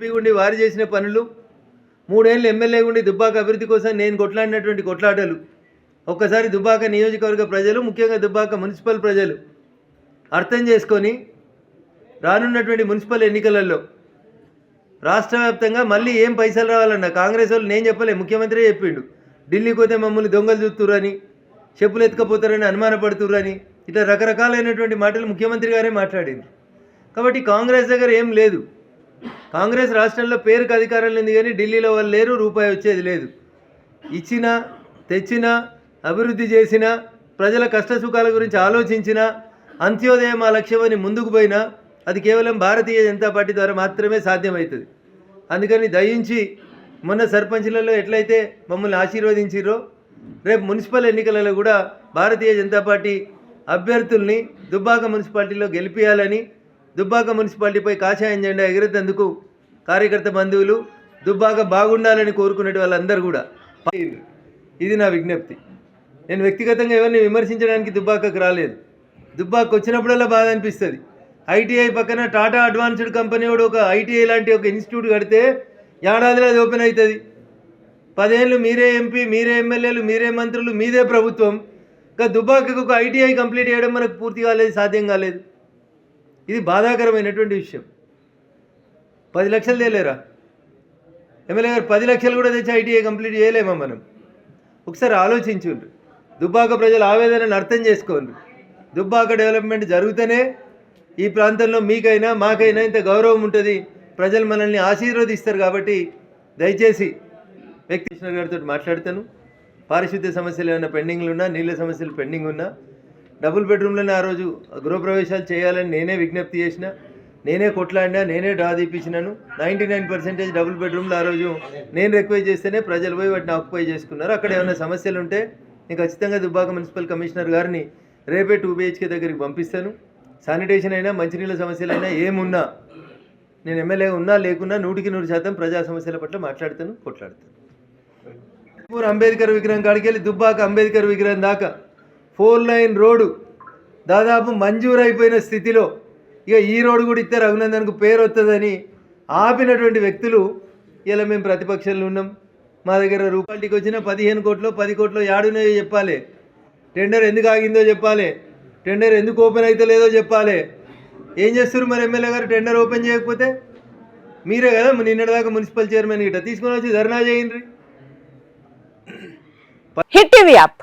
MP ఉండి వారు చేసిన పనులు మూడేళ్ళు ఎమ్మెల్యే ఉండి దుబ్బాక అభివృద్ధి కోసం నేను కొట్లాడినటువంటి కొట్లాటలు ఒక్కసారి దుబ్బాక నియోజకవర్గ ప్రజలు ముఖ్యంగా దుబ్బాక మున్సిపల్ ప్రజలు అర్థం చేసుకొని రానున్నటువంటి మున్సిపల్ ఎన్నికలలో రాష్ట్ర వ్యాప్తంగా మళ్ళీ ఏం పైసలు రావాలన్న కాంగ్రెస్ వాళ్ళు నేను చెప్పలే ముఖ్యమంత్రి చెప్పిండు ఢిల్లీకి పోతే మమ్మల్ని దొంగలు చూస్తుర్రని చెప్పులు ఎత్తుకపోతారని అనుమానపడుతుర్రని ఇట్లా రకరకాలైనటువంటి మాటలు ముఖ్యమంత్రి గారే మాట్లాడింది కాబట్టి కాంగ్రెస్ దగ్గర ఏం లేదు. కాంగ్రెస్ రాష్ట్రంలో పేరుకు అధికారం లేదు కానీ ఢిల్లీలో వాళ్ళు లేరు రూపాయి వచ్చేది లేదు. ఇచ్చిన తెచ్చిన అభివృద్ధి చేసిన ప్రజల కష్ట సుఖాల గురించి ఆలోచించిన అంత్యోదయం మా లక్ష్యమని ముందుకు పోయినా అది కేవలం భారతీయ జనతా పార్టీ ద్వారా మాత్రమే సాధ్యమవుతుంది. అందుకని దయించి మొన్న సర్పంచ్లలో ఎట్లయితే మమ్మల్ని ఆశీర్వదించిరో రేపు మున్సిపల్ ఎన్నికలలో కూడా భారతీయ జనతా పార్టీ అభ్యర్థుల్ని దుబ్బాక మున్సిపాలిటీలో గెలిపించాలని దుబ్బాక మున్సిపాలిటీపై కాషాయం జెండా ఎగిరేందుకు కార్యకర్త బంధువులు దుబ్బాక బాగుండాలని కోరుకునే వాళ్ళందరూ కూడా. ఇది నా విజ్ఞప్తి. నేను వ్యక్తిగతంగా ఎవరిని విమర్శించడానికి దుబ్బాకకు రాలేదు. దుబ్బాకు వచ్చినప్పుడల్లా బాధ అనిపిస్తుంది. ఐటీఐ పక్కన టాటా అడ్వాన్స్డ్ కంపెనీ కూడా ఒక ఐటీఐ లాంటి ఒక ఇన్స్టిట్యూట్ కడితే ఏడాదిలో అది ఓపెన్ అవుతుంది పదేళ్ళు మీరే ఎంపీ మీరే ఎమ్మెల్యేలు మీరే మంత్రులు మీదే ప్రభుత్వం. ఇంకా దుబాకకు ఒక ఐటీఐ కంప్లీట్ చేయడం మనకు పూర్తి కాలేదు సాధ్యం కాలేదు. ఇది బాధాకరమైనటువంటి విషయం. పది లక్షలు తేలేరా? ఎమ్మెల్యే గారు పది లక్షలు కూడా తెచ్చి ఐటీఐ కంప్లీట్ చేయలేమా మనం? ఒకసారి ఆలోచించుండ్రు. దుబ్బాక ప్రజల ఆవేదనను అర్థం చేసుకోండి దుబ్బాక డెవలప్మెంట్ జరుగుతూనే ఈ ప్రాంతంలో మీకైనా మాకైనా ఇంత గౌరవం ఉంటుంది. ప్రజలు మనల్ని ఆశీర్వదిస్తారు కాబట్టి దయచేసి వ్యక్తి కృష్ణ గారితో మాట్లాడతాను. పారిశుద్ధ్య సమస్యలు ఏమైనా పెండింగ్లు ఉన్నా నీళ్ళ సమస్యలు పెండింగ్ ఉన్నా డబుల్ బెడ్రూమ్లోనే ఆ రోజు గృహప్రవేశాలు చేయాలని నేనే విజ్ఞప్తి చేసిన నేనే కొట్లాడినా నేనే డ్రా తీపించినాను నైంటీ నైన్ పర్సెంటేజ్ డబుల్ బెడ్రూమ్లో ఆ రోజు నేను రిక్వెస్ట్ చేస్తేనే ప్రజలు పోయి వాటిని ఆక్యుపై చేసుకున్నారు. అక్కడ ఏమైనా సమస్యలు ఉంటే నేను ఖచ్చితంగా దుబ్బాక మున్సిపల్ కమిషనర్ గారిని రేపే టూ బిహెచ్కే దగ్గరికి పంపిస్తాను. శానిటేషన్ అయినా మంచినీళ్ళ సమస్యలు అయినా ఏమున్నా నేను ఎమ్మెల్యే ఉన్నా లేకున్నా నూటికి నూరు శాతం ప్రజా సమస్యల పట్ల మాట్లాడతాను కొట్లాడతాను. అంబేద్కర్ విగ్రహం కాడికి వెళ్ళి దుబ్బాక అంబేద్కర్ విగ్రహం దాకా ఫోర్ లైన్ రోడ్డు. దాదాపు మంజూరు అయిపోయిన స్థితిలో ఇక ఈ రోడ్డు కూడా ఇస్తే రఘునందన్కు పేరు వస్తుందని ఆపినటువంటి వ్యక్తులు ఇలా మేము ప్రతిపక్షంలో ఉన్నాం. మా దగ్గర రూపాయలకి వచ్చిన పదిహేను కోట్లు పది కోట్లు యాడున్నాయో చెప్పాలి. టెండర్ ఎందుకు ఆగిందో చెప్పాలి. టెండర్ ఎందుకు ఓపెన్ అయితే లేదో చెప్పాలి. ఏం చేస్తారు మరి ఎమ్మెల్యే గారు? టెండర్ ఓపెన్ చేయకపోతే? మీరే కదా నిన్నటిదాకా మున్సిపల్ చైర్మన్ గిట్ట తీసుకొని వచ్చి ధర్నా చేయండి. Hit TV app.